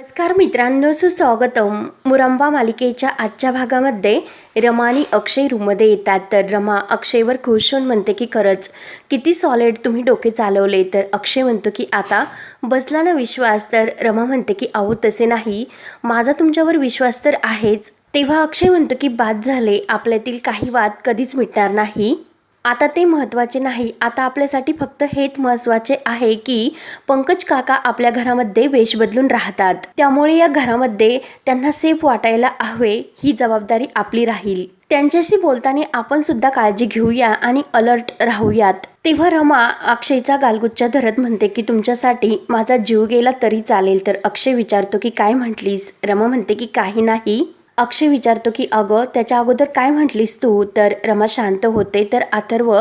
नमस्कार मित्रांनो सुस्वागतम. मुरंबा मालिकेच्या आजच्या भागामध्ये रमा आणि अक्षय रूममध्ये येतात. तर रमा अक्षयवर खुश होऊन म्हणते की खरंच किती सॉलिड तुम्ही डोके चालवले. तर अक्षय म्हणतो की आता बसला ना विश्वास. तर रमा म्हणते की अहो तसे नाही. माझा तुमच्यावर विश्वास तर आहेच. तेव्हा अक्षय म्हणतो की बाद झाले. आपल्यातील काही वाद कधीच मिटणार नाही. आता ते महत्त्वाचे नाही. आता आपल्यासाठी फक्त हेच महत्त्वाचे आहे की पंकज काका आपल्या घरामध्ये वेश बदलून राहतात. त्यामुळे या घरामध्ये त्यांना सेफ वाटायला हवे ही जबाबदारी आपली राहील. त्यांच्याशी बोलताना आपण सुद्धा काळजी घेऊया आणि अलर्ट राहूयात. तेव्हा रमा अक्षयचा गालगुच्छा धरत म्हणते की तुमच्यासाठी माझा जीव गेला तरी चालेल तर अक्षय विचारतो की काय म्हटलीस? रमा म्हणते की काही नाही. अक्षय विचारतो की अगं त्याच्या अगोदर काय म्हटलीस तू? तर रमा शांत होते. तर अथर्व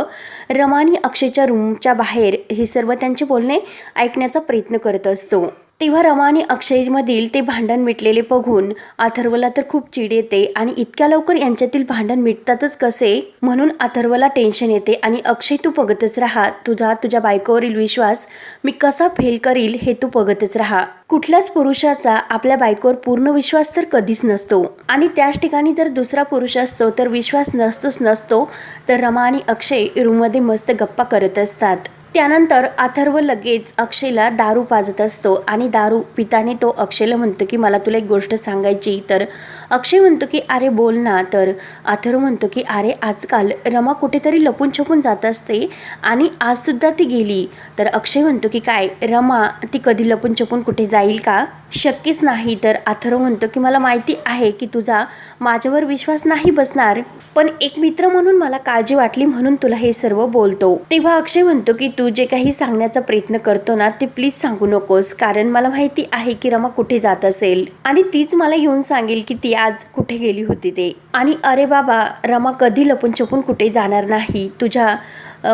रमानी अक्षयच्या रूमच्या बाहेर हे सर्व त्यांचे बोलणे ऐकण्याचा प्रयत्न करत असतो. तेव्हा रमा आणि अक्षयमधील ते भांडण मिटलेले बघून अथर्वला तर खूप चिड येते आणि इतक्या लवकर यांच्यातील भांडण मिटतातच कसे? म्हणून अथर्वला टेन्शन येते आणि अक्षय तू बघतच राहा. तुझा तुझ्या बायकोवरील विश्वास मी कसा फेल करील हे तू बघतच राहा. कुठल्याच पुरुषाचा आपल्या बायकोवर पूर्ण विश्वास तर कधीच नसतो. आणि त्याच ठिकाणी जर दुसरा पुरुष असतो तर विश्वास नसतोच नसतो. तर रमा आणि अक्षय रूममध्ये मस्त गप्पा करत असतात. त्यानंतर अथर्व लगेच अक्षयला दारू पाजत असतो आणि दारू पिताने तो अक्षयला म्हणतो की मला तुला एक गोष्ट सांगायची तर अक्षय म्हणतो की अरे बोल ना. तर अथर्व म्हणतो की अरे आजकाल रमा कुठेतरी लपून छपून जात असते आणि आजसुद्धा ती गेली. तर अक्षय म्हणतो की काय रमा ती कधी लपून छपून कुठे जाईल का? शक्यच नाही. तर अथर्व म्हणतो की मला माहिती आहे की तुझा माझ्यावर विश्वास नाही बसणार पण एक मित्र म्हणून मला काळजी वाटली म्हणून तुला हे सर्व बोलतो. तेव्हा अक्षय म्हणतो की तू जे काही सांगण्याचा प्रयत्न करतो ना ते प्लीज सांगू नकोस. कारण मला माहिती आहे की रमा कुठे जात असेल. आणि तीच मला येऊन सांगेल की ती आज कुठे गेली होती ते. आणि अरे बाबा रमा कधी लपून छपून कुठे जाणार नाही? तुझ्या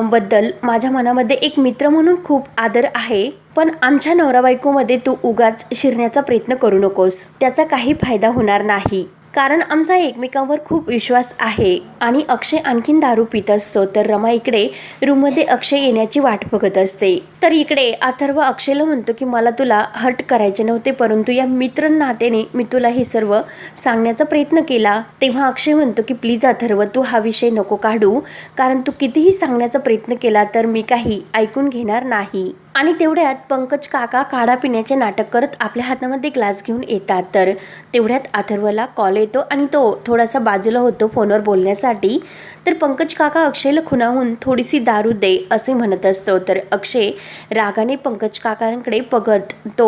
बद्दल माझ्या मनामध्ये एक मित्र म्हणून खूप आदर आहे. पण आमच्या नवरा बायकोमध्ये तू उगाच शिरण्याचा प्रयत्न करू नकोस. त्याचा काही फायदा होणार नाही. कारण आमचा एकमेकांवर खूप विश्वास आहे. आणि अक्षय आणखीन दारू पित असतो तर रमा इकडे रूममध्ये अक्षय येण्याची वाट बघत असते. तर इकडे अथर्व अक्षयला म्हणतो की मला तुला हर्ट करायचे नव्हते परंतु या मित्र नातेने मी तुला हे सर्व सांगण्याचा प्रयत्न केला. तेव्हा अक्षय म्हणतो की प्लीज अथर्व तू हा विषय नको काढू. कारण तू कितीही सांगण्याचा प्रयत्न केला तर मी काही ऐकून घेणार नाही. आणि तेवढ्यात पंकज काका काढा पिण्याचे नाटक करत आपल्या हातामध्ये ग्लास घेऊन येतात. तर तेवढ्यात अथर्वला कॉल येतो आणि तो थोडासा बाजूला होतो फोनवर बोलण्यासाठी. तर पंकज काका अक्षयला खुणाहून थोडीशी दारू दे असे म्हणत असतो. तर अक्षय रागाने पंकज काकांकडे बघत तो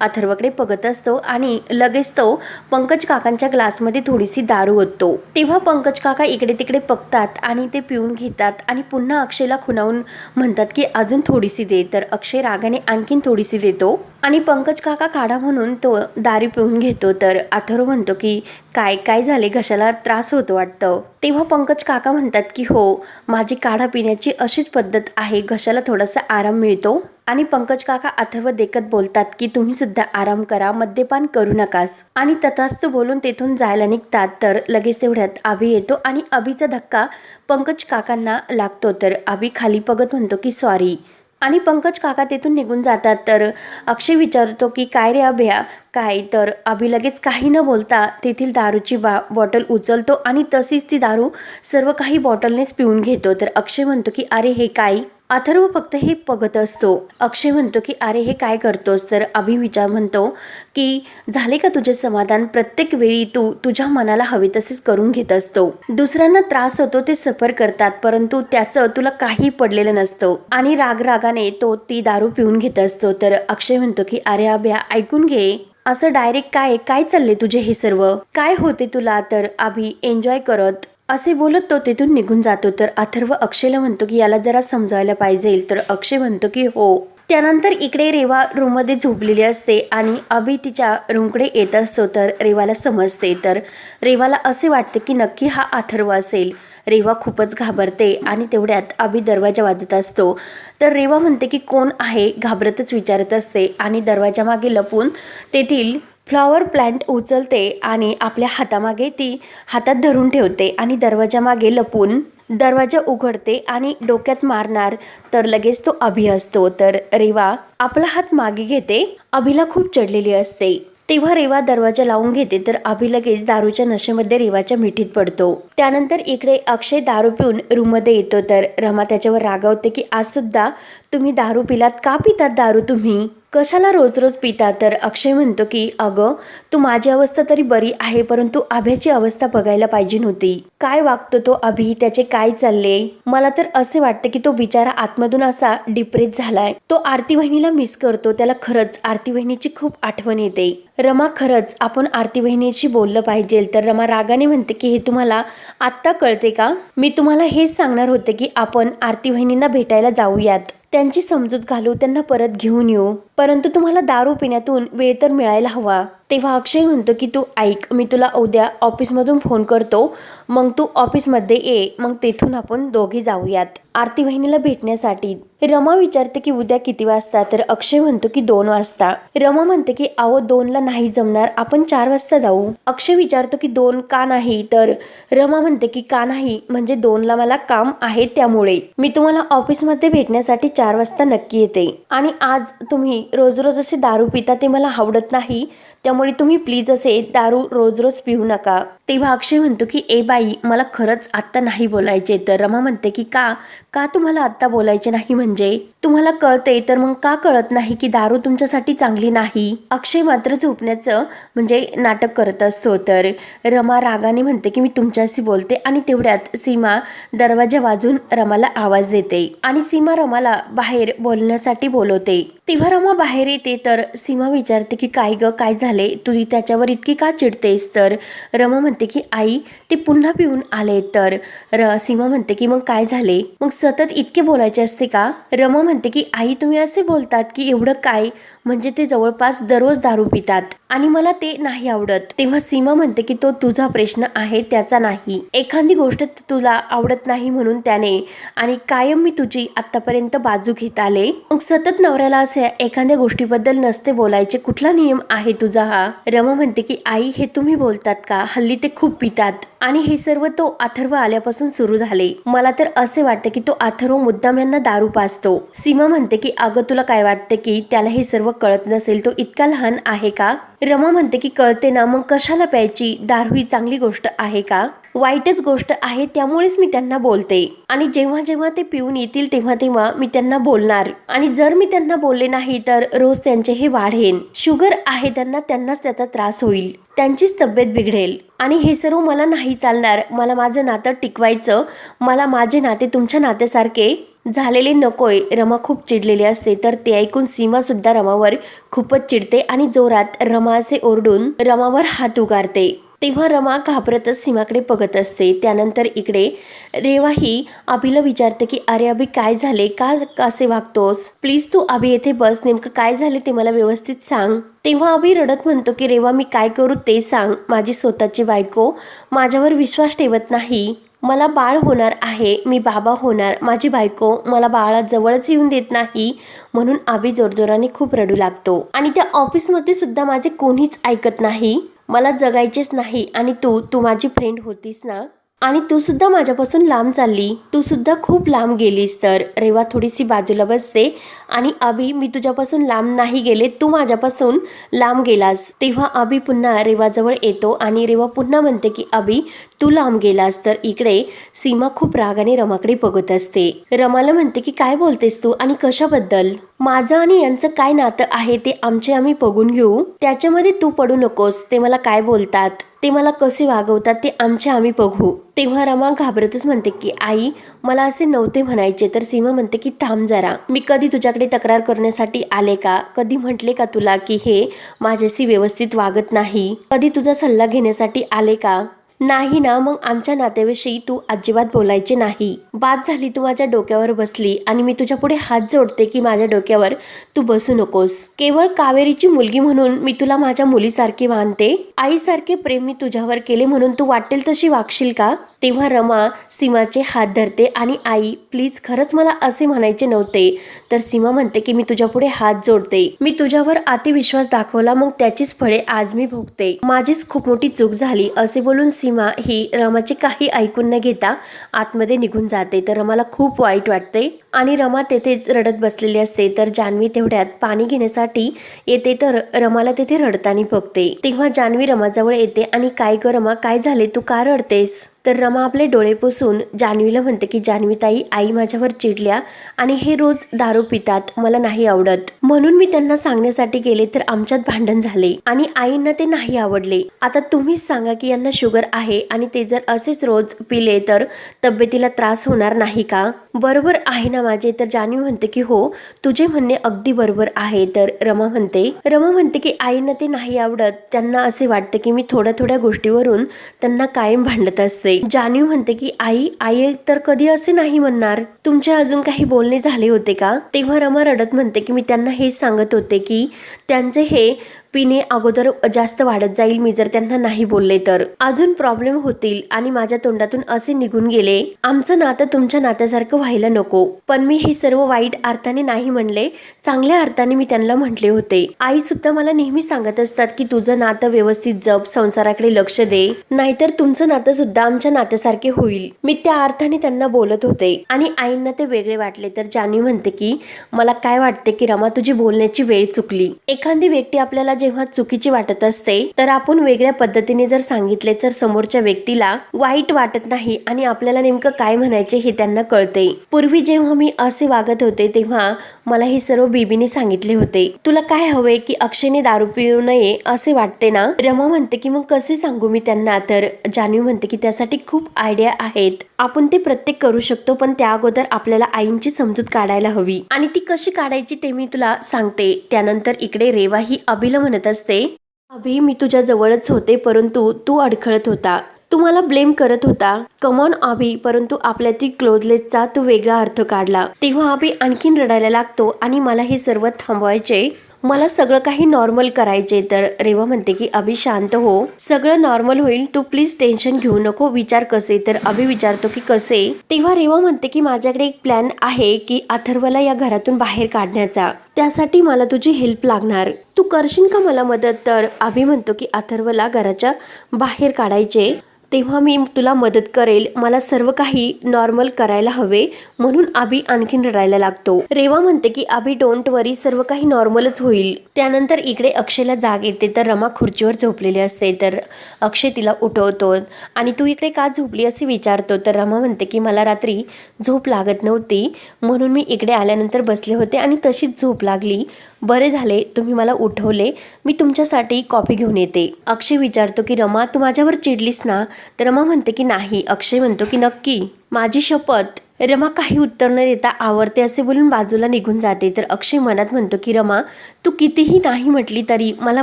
अथर्वकडे बघत असतो आणि लगेच तो पंकज काकांच्या ग्लासमध्ये थोडीशी दारू होतो तेव्हा पंकज काका इकडे तिकडे बघतात आणि ते पिऊन घेतात आणि पुन्हा अक्षयला खुणावून म्हणतात की अजून थोडीशी दे. तर अक्षय रागाने आणखीन थोडीशी देतो. आणि पंकज काका काढा म्हणून तो दारू पिऊन घेतो. तर अथर्व म्हणतो की काय काय झाले? घशाला त्रास होतो वाटतं? तेव्हा पंकज काका म्हणतात की हो माझी काढा पिण्याची अशीच पद्धत आहे. घशाला थोडासा आराम मिळतो? आणि पंकज काका अथर्व देखत बोलतात की तुम्ही सुद्धा आराम करा. मद्यपान करू नकास. आणि तथास्त बोलून तेथून जायला निघतात. तर लगेच तेवढ्यात अभि येतो आणि अभिचा धक्का पंकज काकांना लागतो. तर अभि खाली बघत म्हणतो की सॉरी. आणि पंकज काका तेथून निघून जातात. तर अक्षय विचारतो की काय रे अभ्या? काय? तर अभि लगेच काही न बोलता तेथील दारूची बा बॉटल उचलतो आणि तशीच ती दारू सर्व काही बॉटलनेच पिऊन घेतो. तर अक्षय म्हणतो की अरे हे काय? अथर्व फक्त हे बघत असतो. अक्षय म्हणतो की अरे हे काय करतोस? तर अभि विचार म्हणतो की झाले का तुझे समाधान? प्रत्येक वेळी तू तुझ्या मनाला हवे तसेच करून घेत असतो. दुसऱ्यांना त्रास होतो ते सफर करतात परंतु त्याचं तुला काही पडलेलं नसतं. आणि रागरागाने तो ती दारू पिऊन घेत असतो. तर अक्षय म्हणतो की अरे अभ्या ऐकून घे. असं डायरेक्ट काय काय चालले तुझे हे सर्व? काय होते तुला तर आभी एन्जॉय करत? असे बोलत तो तिथून निघून जातो. तर अथर्व अक्षयला म्हणतो की याला जरा समजायला पाहिजे. तर अक्षय म्हणतो की हो. त्यानंतर इकडे रेवा रूममध्ये झोपलेली असते आणि अभि तिच्या रूमकडे येत असतो. तर रेवाला समजते. तर रेवाला असे वाटते की नक्की हा अथर्व असेल. रेवा खूपच घाबरते आणि तेवढ्यात अभि दरवाजा वाजत असतो. तर रेवा म्हणते की कोण आहे? घाबरतच विचारत असते आणि दरवाजामागे लपून तेथील फ्लॉवर प्लांट उचलते आणि आपल्या हातामागे ती हातात धरून ठेवते आणि दरवाजामागे लपून दरवाजा उघडते आणि डोक्यात मारणार तर लगेच तो अभि असतो. तर रेवा आपला हात मागे घेते. अभिला खूप चढलेली असते. तेव्हा रेवा दरवाजा लावून घेते तर अभि लगेच दारूच्या नशेमध्ये रेवाच्या मिठीत पडतो. त्यानंतर इकडे अक्षय दारू पिऊन रूममध्ये येतो तर रमा त्याच्यावर रागावते की आज सुद्धा तुम्ही दारू पिलात? का पितात दारू तुम्ही? कशाला रोज रोज पिता तर अक्षय म्हणतो की अगं तू माझी अवस्था तरी बरी आहे परंतु अभ्याची अवस्था बघायला पाहिजे नव्हती. काय वागतो तो अभि? त्याचे काय चालले? मला तर असे वाटते की तो बिचारा आतमधून असा डिप्रेस झालाय. तो आरती वहिनीला मिस करतो. त्याला खरंच आरती वहिनीची खूप आठवण येते. रमा खरंच आपण आरती वहिनीशी बोललं पाहिजे तर रमा रागाने म्हणते की हे तुम्हाला आत्ता कळते का? मी तुम्हाला हेच सांगणार होते की आपण आरती वहिनींना भेटायला जाऊयात. त्यांची समजूत घालू त्यांना परत घेऊन येऊ. परंतु तुम्हाला दारू पिण्यातून वेळ तर मिळायला हवा. तेव्हा अक्षय म्हणतो की तू ऐक मी तुला उद्या ऑफिसमधून फोन करतो. मग तू ऑफिसमध्ये ये मग तेथून आपण दोघे जाऊयात. आरती वहिनीला भेटण्यासाठी रमा विचारते की उद्या किती वाजता? तर अक्षय म्हणतो की दोन वाजता. रमा म्हणते की अहो दोनला नाही जमणार. आपण चार वाजता जाऊ. अक्षय विचारतो की दोन का नाही? तर रमा म्हणते की का नाही? म्हणजे दोनला मला काम आहे त्यामुळे. मी तुम्हाला ऑफिसमध्ये भेटण्यासाठी चार वाजता नक्की येते. आणि आज तुम्ही रोज रोज असे दारू पिता ते मला आवडत नाही. त्यामुळे तुम्ही प्लीज असे दारू रोज रोज पिऊ नका. तेव्हा अक्षय म्हणतो की ए बाई मला खरंच आत्ता नाही बोलायचे. तर रमा म्हणते की का? का तुम्हाला आत्ता बोलायचे नाही म्हणजे? तुम्हाला कळते तर मग का कळत नाही की दारू तुमच्यासाठी चांगली नाही? अक्षय मात्र झोपण्याचं म्हणजे नाटक करत असतो. तर रमा रागाने म्हणते की मी तुमच्याशी बोलते. आणि तेवढ्यात सीमा दरवाजा वाजून रमाला आवाज देते. आणि सीमा रमाला बाहेर बोलण्यासाठी बोलवते. तेव्हा रमा बाहेर येते तर सीमा विचारते की काय ग? काय झाले तुझी त्याच्यावर इतकी का चिडतेस? तर रमा म्हणते की आई ते पुन्हा पिऊन आले तर. र सीमा म्हणते की मग काय झाले? मग सतत इतके बोलायचे असते का? रमा म्हणते की आई तुम्ही असे बोलतात की एवढं काय? म्हणजे ते जवळपास दररोज दारू पितात आणि मला ते नाही आवडत. तेव्हा सीमा म्हणते की तो तुझा प्रश्न आहे त्याचा नाही. एखादी गोष्ट तुला आवडत नाही म्हणून त्याने आणि कायम मी तुझी आतापर्यंत बाजू घेत आले. मग सतत नवऱ्याला असे एखाद्या गोष्टीबद्दल नसते बोलायचे कुठला नियम आहे तुझा हा? रमा म्हणते की आई हे तुम्ही बोलतात का? हल्ली ते खूप पितात. आणि हे सर्व तो अथर्व आल्यापासून सुरू झाले. मला तर असे वाटते की तो अथर्व मुद्दाम यांना दारू पाजतो. सीमा म्हणते की अगं तुला काय वाटते की त्याला हे सर्व कळत नसेल? तो इतका लहान आहे का? रमा म्हणते की कळते ना मग कशाला प्यायची? दारू ही चांगली गोष्ट आहे का? वाईटच गोष्ट आहे त्यामुळेच मी त्यांना बोलते. आणि जेव्हा जेव्हा ते पिऊन येतील तेव्हा तेव्हा मी त्यांना बोलणार. आणि जर मी त्यांना बोलले नाही तर रोज त्यांचे हे वाढेन. शुगर आहे त्यांना त्यांनाच त्याचा त्रास होईल. त्यांचीच तब्येत बिघडेल. आणि हे सर्व मला नाही चालणार. मला माझं नातं टिकवायचं. मला माझे नाते तुमच्या नात्यासारखे झालेले नकोय रमा खूप चिडलेली असते तर ते ऐकून सीमा सुद्धा रमावर खूपच चिडते आणि जोरात रमा असे ओरडून रमावर हात उगारते. तेव्हा रमा घाबरतच सीमाकडे बघत असते. त्यानंतर इकडे रेवा ही अभिला विचारते की अरे अभि काय झाले? का कसे वागतोस? प्लीज तू अभि येथे बस नेमकं काय झाले ते मला व्यवस्थित सांग. तेव्हा अभि रडत म्हणतो की रेवा मी काय करू ते सांग. माझी स्वतःची बायको माझ्यावर विश्वास ठेवत नाही. मला बाळ होणार आहे मी बाबा होणार माझी बायको मला बाळा जवळच येऊन देत नाही म्हणून आबी जोरजोराने खूप रडू लागतो. आणि त्या ऑफिसमध्ये सुद्धा माझे कोणीच ऐकत नाही. मला जगायचेच नाही आणि तू तू माझी फ्रेंड होतीस ना? आणि तू सुद्धा माझ्यापासून लांब चालली. तू सुद्धा खूप लांब गेलीस तर. रेवा थोडीशी बाजूला बसते. आणि अभि मी तुझ्यापासून लांब नाही गेले. तू माझ्यापासून लांब गेलास. तेव्हा अभि पुन्हा रेवाजवळ येतो आणि रेवा पुन्हा म्हणते की अभि तू लांब गेलास तर इकडे सीमा खूप रागाने रमाकडे बघत असते. रमाला म्हणते की काय बोलतेस तू आणि कशाबद्दल? माझं आणि यांचं काय नातं आहे ते आमचे आम्ही बघून घेऊ. त्याच्यामध्ये तू पडू नकोस. ते मला काय बोलतात? ते मला कसे वागवतात ते आमचे आम्ही बघू. तेव्हा रमा घाबरतच म्हणते की आई मला असे नव्हते म्हणायचे. तर सीमा म्हणते की थांब जरा. मी कधी तुझ्याकडे तक्रार करण्यासाठी आले का? कधी म्हटले का तुला की हे माझ्याशी व्यवस्थित वागत नाही. कधी तुझा सल्ला घेण्यासाठी आले का? नाही ना मग आमच्या नातेविषयी तू अजिबात बोलायचे नाही. बाद झाली तू माझ्या डोक्यावर बसली आणि मी तुझ्या पुढे हात जोडते की माझ्या डोक्यावर तू बसू नकोस. केवळ कावेरीची मुलगी म्हणून मी तुला माझ्या मुलीसारखी मानते. आईसारखे प्रेम मी तुझ्यावर केले म्हणून तू वाटेल तशी वागशील का? तेव्हा रमा सीमाचे हात धरते आणि आई प्लीज खरंच मला असे म्हणायचे नव्हते. तर सीमा म्हणते की मी तुझ्या पुढे हात जोडते. मी तुझ्यावर अतिविश्वास दाखवला मग त्याचीच फळे आज मी भोगते. माझीच खूप मोठी चूक झाली असे बोलून सीमा ही रमाचे काही ऐकून न घेता आतमध्ये निघून जाते. तर रमाला खूप वाईट वाटते आणि रमा तेथेच रडत बसलेली असते. तर जान्हवी तेवढ्यात पाणी घेण्यासाठी येते तर रमाला तेथे रडताना बघते. तेव्हा जान्हवी रमाजवळ येते आणि काय ग रमा काय झाले? तू का रडतेस? तर रमा आपले डोळे पुसून जान्हवीला म्हणते की जान्हवी ताई आई माझ्यावर चिडल्या आणि हे रोज दारू पितात मला नाही आवडत. म्हणून मी त्यांना सांगण्यासाठी गेले तर आमच्यात भांडण झाले आणि आईंना ते नाही आवडले. आता तुम्हीच सांगा की यांना शुगर आहे आणि ते जर असेच रोज पिले तर तब्येतीला त्रास होणार नाही का? बरोबर आहे ना माझे. तर जान्हवी म्हणते की हो तुझे म्हणणे अगदी बरोबर आहे. तर रमा म्हणते रमा म्हणते की आईंना ते नाही आवडत. त्यांना असे वाटते की मी थोड्या थोड्या गोष्टीवरून त्यांना कायम भांडत असते. जान्हवी म्हणते की आई आई तर कधी असे नाही म्हणणार. तुमचे अजून काही बोलणे झाले होते का? तेव्हा रमा रडत म्हणते की मी त्यांना हेच सांगत होते की त्यांचे हे पिणे अगोदर जास्त वाढत जाईल मी जर त्यांना नाही बोलले तर. अजून प्रॉब्लेम होतील आणि माझ्या तोंडातून असे निघून गेले आमचं नातं तुमच्या नात्यासारखं व्हायला नको. पण मी हे सर्व वाईट अर्थाने नाही म्हणले चांगल्या अर्थाने मी त्यांना म्हटले होते. आई सुद्धा मला नेहमी सांगत असतात की तुझं नातं व्यवस्थित जप संसाराकडे लक्ष दे. नाहीतर तुमचं नातं सुद्धा आमच्या नात्यासारखे होईल. मी त्या अर्थाने त्यांना बोलत होते. आणि आईंना ते वेगळे वाटले. तर जान्हवी म्हणते की मला काय वाटते की रमा तुझी बोलण्याची वेळ चुकली. एखादी व्यक्ती आपल्याला जेव्हा चुकीची वाटत असते तर आपण वेगळ्या पद्धतीने जर सांगितले तर समोरच्या व्यक्तीला वाईट वाटत नाही आणि आपल्याला नेमकं काय म्हणायचे हे त्यांना कळते. पूर्वी जेव्हा मी असे वागत होते तेव्हा मला हे सर्व बीबीने सांगितले होते. तुला काय हवे की अक्षयने दारू पिऊ नये असे वाटते ना? रमा म्हणते की मग कसे सांगू मी त्यांना? तर जाणीव म्हणते की त्यासाठी खूप आयडिया आहेत. आपण ते प्रत्येक करू शकतो पण त्या अगोदर आपल्याला आईंची समजूत काढायला हवी. आणि ती कशी काढायची ते मी तुला सांगते. त्यानंतर इकडे रेवा ही अभिला म्हणत असते अभि मी तुझ्या जवळच होते परंतु तू अडखळत होता. तू मला ब्लेम करत होता. कमॉन अभि परंतु आपल्या ती क्लोजलेसचा तू वेगळा अर्थ काढला. तेव्हा अभि आणखीन रडायला लागतो आणि मला हे सर्व थांबवायचे मला सगळं काही नॉर्मल करायचे तर रेवा म्हणते की अभि शांत हो. सगळं नॉर्मल होईल. तू प्लीज टेन्शन घेऊ नको. विचार कसे? तर अभि विचारतो की कसे? तेव्हा रेवा म्हणते की माझ्याकडे एक प्लॅन आहे की अथर्वला या घरातून बाहेर काढण्याचा. त्यासाठी मला तुझी हेल्प लागणार. तू करशील का मला मदत? तर अभि म्हणतो की अथर्वला घराच्या बाहेर काढायचे. तेव्हा मी तुला मदत करेल. मला सर्व काही नॉर्मल करायला हवे. म्हणून आभी आणखीन रडायला लागतो. रेवा म्हणते की आबी डोंट वरी सर्व काही नॉर्मलच होईल. त्यानंतर इकडे अक्षयला जाग येते. तर रमा खुर्चीवर झोपलेली असते. तर अक्षय तिला उठवतो. आणि तू इकडे का झोपली? असे विचारतो. तर रमा म्हणते की मला रात्री झोप लागत नव्हती. म्हणून मी इकडे आल्यानंतर बसले होते आणि तशीच झोप लागली. बरे झाले तुम्ही मला उठवले मी तुमच्यासाठी कॉफी घेऊन येते. अक्षय विचारतो की रमा तू माझ्यावर चिडलीस ना? तर रमा म्हणते की नाही. अक्षय म्हणतो की नक्की. माझी शपथ. रमा काही उत्तर न देता आवडते असे बोलून बाजूला निघून जाते. तर अक्षय मनात म्हणतो की रमा तू कितीही नाही म्हटली तरी मला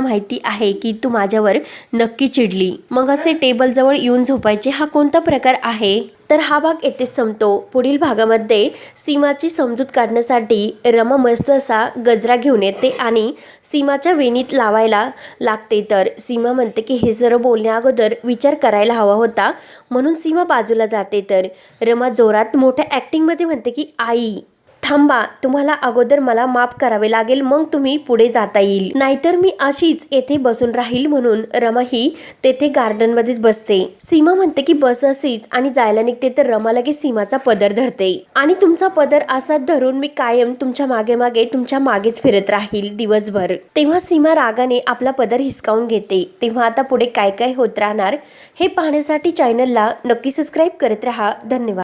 माहिती आहे की तू माझ्यावर नक्की चिडली. मग असे टेबलजवळ येऊन झोपायचे हा कोणता प्रकार आहे? तर हा भाग येथे संपतो. पुढील भागामध्ये सीमाची समजूत काढण्यासाठी रमा मस्त असा गजरा घेऊन येते आणि सीमाच्या वेणीत लावायला लागते. तर सीमा म्हणते की हे सर्व बोलण्या अगोदर विचार करायला हवा होता. म्हणून सीमा बाजूला जाते. तर रमा जोरात मोठ्या ॲक्टिंगमध्ये म्हणते की आई थांबा तुम्हाला अगोदर मला माफ करावे लागेल मग तुम्ही पुढे जाता येईल. नाहीतर मी अशीच येथे बसून राहील म्हणून रमा ही तेथे गार्डनमध्येच बसते. सीमा म्हणते की बस अशीच आणि जायला निघते तर रमा लगेच सीमाचा पदर धरते. आणि तुमचा पदर असाच धरून मी कायम तुमच्या मागे मागे तुमच्या मागेच फिरत राहील दिवसभर. तेव्हा सीमा रागाने आपला पदर हिसकावून घेते. तेव्हा आता पुढे काय काय होत राहणार हे पाहण्यासाठी चॅनलला नक्की सबस्क्राईब करत राहा. धन्यवाद.